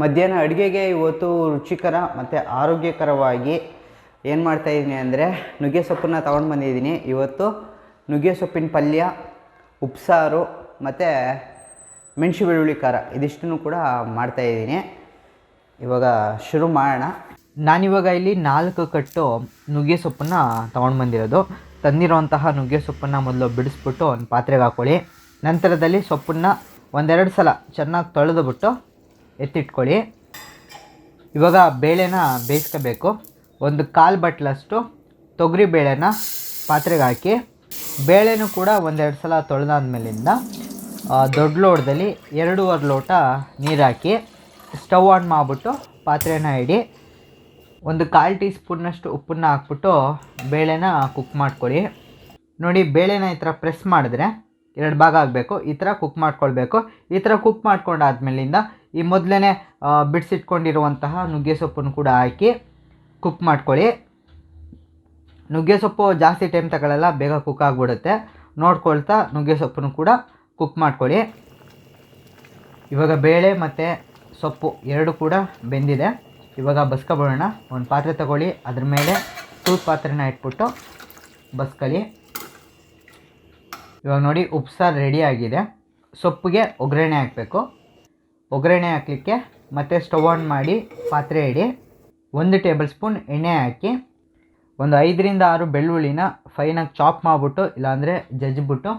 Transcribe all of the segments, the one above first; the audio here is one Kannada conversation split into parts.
ಮಧ್ಯಾಹ್ನ ಅಡುಗೆಗೆ ಇವತ್ತು ರುಚಿಕರ ಮತ್ತು ಆರೋಗ್ಯಕರವಾಗಿ ಏನು ಮಾಡ್ತಾಯಿದ್ದೀನಿ ಅಂದರೆ ನುಗ್ಗೆ ಸೊಪ್ಪನ್ನ ತೊಗೊಂಡು ಬಂದಿದ್ದೀನಿ. ಇವತ್ತು ನುಗ್ಗೆ ಸೊಪ್ಪಿನ ಪಲ್ಯ, ಉಪ್ಸಾರು ಮತ್ತು ಮೆಣಸು ಬೆಳ್ಳುಳ್ಳಿ ಖಾರ ಇದಿಷ್ಟನ್ನು ಕೂಡ ಮಾಡ್ತಾಯಿದ್ದೀನಿ ಇವಾಗ ಶುರು ಮಾಡೋಣ. ನಾನಿವಾಗ ಇಲ್ಲಿ ನಾಲ್ಕು ಕಟ್ಟು ನುಗ್ಗೆ ಸೊಪ್ಪನ್ನು ತೊಗೊಂಡು ಬಂದಿರೋದು. ತಂದಿರುವಂತಹ ನುಗ್ಗೆ ಸೊಪ್ಪನ್ನು ಮೊದಲು ಬಿಡಿಸ್ಬಿಟ್ಟು ಒಂದು ಪಾತ್ರೆಗೆ ಹಾಕ್ಕೊಳ್ಳಿ ನಂತರದಲ್ಲಿ ಸೊಪ್ಪನ್ನು ಒಂದೆರಡು ಸಲ ಚೆನ್ನಾಗಿ ತೊಳೆದುಬಿಟ್ಟು ಎತ್ತಿಟ್ಕೊಳ್ಳಿ. ಇವಾಗ ಬೇಳೆನ ಬೇಯಿಸ್ಕೋಬೇಕು. ಒಂದು ಕಾಲು ಬಟ್ಲಷ್ಟು ತೊಗರಿ ಬೇಳೆನ ಪಾತ್ರೆಗೆ ಹಾಕಿ, ಬೇಳೆನೂ ಕೂಡ ಒಂದೆರಡು ಸಲ ತೊಳೆದಾದ್ಮೇಲಿಂದ ದೊಡ್ಡ ಲೋಟದಲ್ಲಿ ಎರಡೂವರೆ ಲೋಟ ನೀರು ಹಾಕಿ ಸ್ಟವ್ ಆನ್ ಮಾಡಿಬಿಟ್ಟು ಪಾತ್ರೆನ ಇಡಿ, ಒಂದು ಕಾಲು ಟೀ ಸ್ಪೂನ್ನಷ್ಟು ಉಪ್ಪನ್ನ ಹಾಕ್ಬಿಟ್ಟು ಬೇಳೆನ ಕುಕ್ ಮಾಡ್ಕೊಳ್ಳಿ. ನೋಡಿ, ಬೇಳೆನ ಈ ಥರ ಪ್ರೆಸ್ ಮಾಡಿದ್ರೆ ಎರಡು ಭಾಗ ಆಗಬೇಕು. ಈ ಥರ ಕುಕ್ ಮಾಡ್ಕೊಳ್ಬೇಕು. ಈ ಥರ ಕುಕ್ ಮಾಡ್ಕೊಂಡಾದ್ಮೇಲಿಂದ ಈ ಮೊದಲೇ ಬಿಡಿಸಿಟ್ಕೊಂಡಿರುವಂತಹ ನುಗ್ಗೆ ಸೊಪ್ಪನ್ನು ಕೂಡ ಹಾಕಿ ಕುಕ್ ಮಾಡ್ಕೊಳ್ಳಿ. ನುಗ್ಗೆ ಸೊಪ್ಪು ಜಾಸ್ತಿ ಟೈಮ್ ತಗೊಳ್ಳಲ್ಲ ಬೇಗ ಕುಕ್ ಆಗಿಬಿಡುತ್ತೆ. ನೋಡ್ಕೊಳ್ತಾ ನುಗ್ಗೆ ಸೊಪ್ಪನ್ನು ಕೂಡ ಕುಕ್ ಮಾಡ್ಕೊಳ್ಳಿ. ಇವಾಗ ಬೇಳೆ ಮತ್ತು ಸೊಪ್ಪು ಎರಡು ಕೂಡ ಬೆಂದಿದೆ. ಇವಾಗ ಬಸ್ಕೊಬಿಡೋಣ ಒಂದು ಪಾತ್ರೆ ತಗೊಳ್ಳಿ. ಅದ್ರ ಮೇಲೆ ತೂತ್ ಪಾತ್ರೆನ ಇಟ್ಬಿಟ್ಟು ಬಸ್ಕೊಳ್ಳಿ ಇವಾಗ ನೋಡಿ, ಉಪ್ಸಾರು ರೆಡಿ ಆಗಿದೆ. ಸೊಪ್ಪಿಗೆ ಒಗ್ಗರಣೆ ಹಾಕಬೇಕು. ಒಗ್ಗರಣೆ ಹಾಕಲಿಕ್ಕೆ ಮತ್ತೆ ಸ್ಟವ್ ಆನ್ ಮಾಡಿ ಪಾತ್ರೆ ಇಡಿ. ಒಂದು ಟೇಬಲ್ ಸ್ಪೂನ್ ಎಣ್ಣೆ ಹಾಕಿ, ಒಂದು ಐದರಿಂದ ಆರು ಬೆಳ್ಳುಳ್ಳಿನ ಫೈನಾಗಿ ಚಾಪ್ ಮಾಡಿಬಿಟ್ಟು, ಇಲ್ಲಾಂದರೆ ಜಜ್ಜಿಬಿಟ್ಟು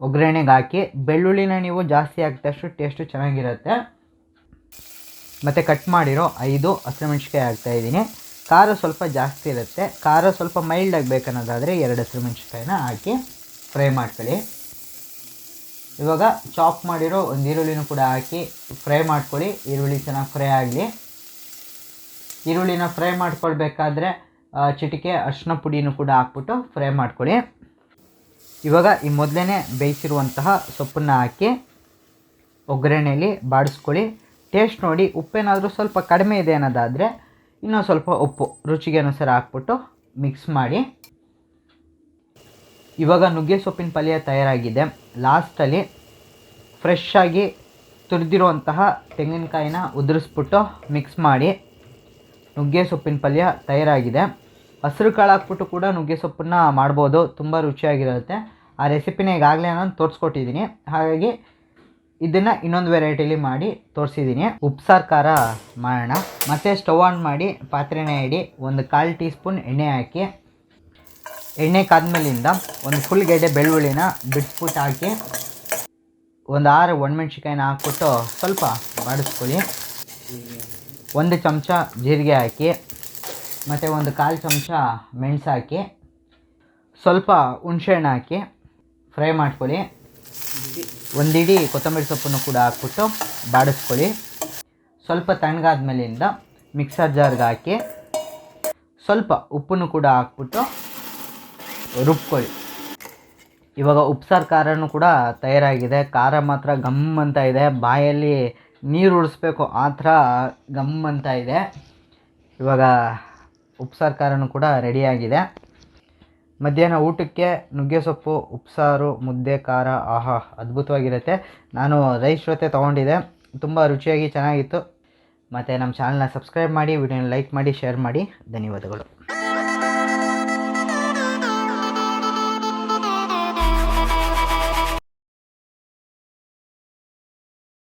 ಒಗ್ಗರಣೆಗೆ ಹಾಕಿ. ಬೆಳ್ಳುಳ್ಳಿನ ನೀವು ಜಾಸ್ತಿ ಹಾಕಿದಷ್ಟು ಟೇಸ್ಟು ಚೆನ್ನಾಗಿರುತ್ತೆ. ಮತ್ತು ಕಟ್ ಮಾಡಿರೋ ಐದು ಹಸಿಮೆಣ್ಸಿಕಾಯಿ ಹಾಕ್ತಾಯಿದ್ದೀನಿ ಖಾರ ಸ್ವಲ್ಪ ಜಾಸ್ತಿ ಇರುತ್ತೆ. ಖಾರ ಸ್ವಲ್ಪ ಮೈಲ್ಡ್ ಆಗಬೇಕನ್ನೋದಾದರೆ ಎರಡು ಹಸಿರುಮೆಣ್ಸಿಕಾಯಿನ ಹಾಕಿ ಫ್ರೈ ಮಾಡ್ಕೊಳ್ಳಿ. ಇವಾಗ ಚಾಪ್ ಮಾಡಿರೋ ಒಂದು ಈರುಳ್ಳಿನೂ ಕೂಡ ಹಾಕಿ ಫ್ರೈ ಮಾಡ್ಕೊಳ್ಳಿ. ಈರುಳ್ಳಿ ಚೆನ್ನಾಗಿ ಫ್ರೈ ಆಗಲಿ. ಈರುಳ್ಳಿನ ಫ್ರೈ ಮಾಡ್ಕೊಳ್ಬೇಕಾದ್ರೆ ಚಿಟಿಕೆ ಅರಿಶಿನ ಪುಡಿನೂ ಕೂಡ ಹಾಕ್ಬಿಟ್ಟು ಫ್ರೈ ಮಾಡ್ಕೊಳ್ಳಿ. ಇವಾಗ ಈ ಮೊದಲೇ ಬೇಯಿಸಿರುವಂತಹ ಸೊಪ್ಪನ್ನು ಹಾಕಿ ಒಗ್ಗರಣೆಯಲ್ಲಿ ಬಾಡಿಸ್ಕೊಳ್ಳಿ. ಟೇಸ್ಟ್ ನೋಡಿ, ಉಪ್ಪೇನಾದರೂ ಸ್ವಲ್ಪ ಕಡಿಮೆ ಇದೆ ಅನ್ನೋದಾದರೆ ಇನ್ನೂ ಸ್ವಲ್ಪ ಉಪ್ಪು ರುಚಿಗೆ ಅನುಸಾರ ಹಾಕ್ಬಿಟ್ಟು ಮಿಕ್ಸ್ ಮಾಡಿ. ಇವಾಗ ನುಗ್ಗೆ ಸೊಪ್ಪಿನ ಪಲ್ಯ ತಯಾರಾಗಿದೆ. ಲಾಸ್ಟಲ್ಲಿ ಫ್ರೆಶ್ ಆಗಿ ತುರಿದಿರುವಂತಹ ತೆಂಗಿನಕಾಯಿನ ಉದುರಿಸ್ಬಿಟ್ಟು ಮಿಕ್ಸ್ ಮಾಡಿ ನುಗ್ಗೆ ಸೊಪ್ಪಿನ ಪಲ್ಯ ತಯಾರಾಗಿದೆ. ಹಸಿರು ಕಾಳು ಹಾಕ್ಬಿಟ್ಟು ಕೂಡ ನುಗ್ಗೆ ಸೊಪ್ಪನ್ನ ಮಾಡ್ಬೋದು. ತುಂಬ ರುಚಿಯಾಗಿರುತ್ತೆ. ಆ ರೆಸಿಪಿನ ಈಗಾಗಲೇ ನಾನು ತೋರಿಸ್ಕೊಟ್ಟಿದ್ದೀನಿ. ಹಾಗಾಗಿ ಇದನ್ನು ಇನ್ನೊಂದು ವೆರೈಟಿಲಿ ಮಾಡಿ ತೋರಿಸಿದ್ದೀನಿ. ಉಪ್ಸಾರು ಖಾರ ಮಾಡೋಣ. ಮತ್ತು ಸ್ಟವ್ ಆನ್ ಮಾಡಿ ಪಾತ್ರೆನ ಇಡಿ ಒಂದು ಕಾಲು ಟೀ ಸ್ಪೂನ್ ಎಣ್ಣೆ ಹಾಕಿ ಎಣ್ಣೆ ಕಾದ್ಮೇಲಿಂದ ಒಂದು ಫುಲ್ ಗೆಡ್ಡೆ ಬೆಳ್ಳುಳ್ಳಿನ ಬಿಟ್ಬಿಟ್ಟು ಹಾಕಿ ಒಂದು ಆರು ಒಣಮೆಣ್ಸಿಕಾಯಿನ ಹಾಕ್ಬಿಟ್ಟು ಸ್ವಲ್ಪ ಬಾಡಿಸ್ಕೊಳ್ಳಿ. ಒಂದು ಚಮಚ ಜೀರಿಗೆ ಹಾಕಿ, ಮತ್ತು ಒಂದು ಕಾಲು ಚಮಚ ಮೆಣಸು ಹಾಕಿ, ಸ್ವಲ್ಪ ಹುಣಸೆಹಣ್ಣು ಹಾಕಿ ಫ್ರೈ ಮಾಡ್ಕೊಳ್ಳಿ. ಒಂದಿಡಿ ಕೊತ್ತಂಬರಿ ಸೊಪ್ಪನ್ನು ಕೂಡ ಹಾಕ್ಬಿಟ್ಟು ಬಾಡಿಸ್ಕೊಳ್ಳಿ. ಸ್ವಲ್ಪ ತಣ್ಣಗಾದ್ಮೇಲಿಂದ ಮಿಕ್ಸರ್ ಜಾರ್ಗೆ ಹಾಕಿ ಸ್ವಲ್ಪ ಉಪ್ಪನ್ನು ಕೂಡ ಹಾಕ್ಬಿಟ್ಟು ರುಬ್ಕೊಳ್ಳಿ. ಇವಾಗ ಉಪ್ಸಾರು ಖಾರನೂ ಕೂಡ ತಯಾರಾಗಿದೆ. ಖಾರ ಮಾತ್ರ ಗಮ್ ಅಂತ ಇದೆ. ಬಾಯಲ್ಲಿ ನೀರು ಉಳಿಸ್ಬೇಕು, ಆ ಥರ ಗಮ್ ಅಂತ ಇದೆ. ಇವಾಗ ಉಪ್ಸಾರು ಖಾರನೂ ಕೂಡ ರೆಡಿಯಾಗಿದೆ. ಮಧ್ಯಾಹ್ನ ಊಟಕ್ಕೆ ನುಗ್ಗೆ ಸೊಪ್ಪು, ಉಪ್ಸಾರು, ಮುದ್ದೆ, ಖಾರ, ಆಹಾ, ಅದ್ಭುತವಾಗಿರುತ್ತೆ. ನಾನು ರೈಸ್ ಜೊತೆ ತೊಗೊಂಡಿದ್ದೆ. ತುಂಬ ರುಚಿಯಾಗಿ ಚೆನ್ನಾಗಿತ್ತು. ಮತ್ತು ನಮ್ಮ ಚಾನಲ್ನ ಸಬ್ಸ್ಕ್ರೈಬ್ ಮಾಡಿ, ವಿಡಿಯೋನ ಲೈಕ್ ಮಾಡಿ, ಶೇರ್ ಮಾಡಿ. ಧನ್ಯವಾದಗಳು.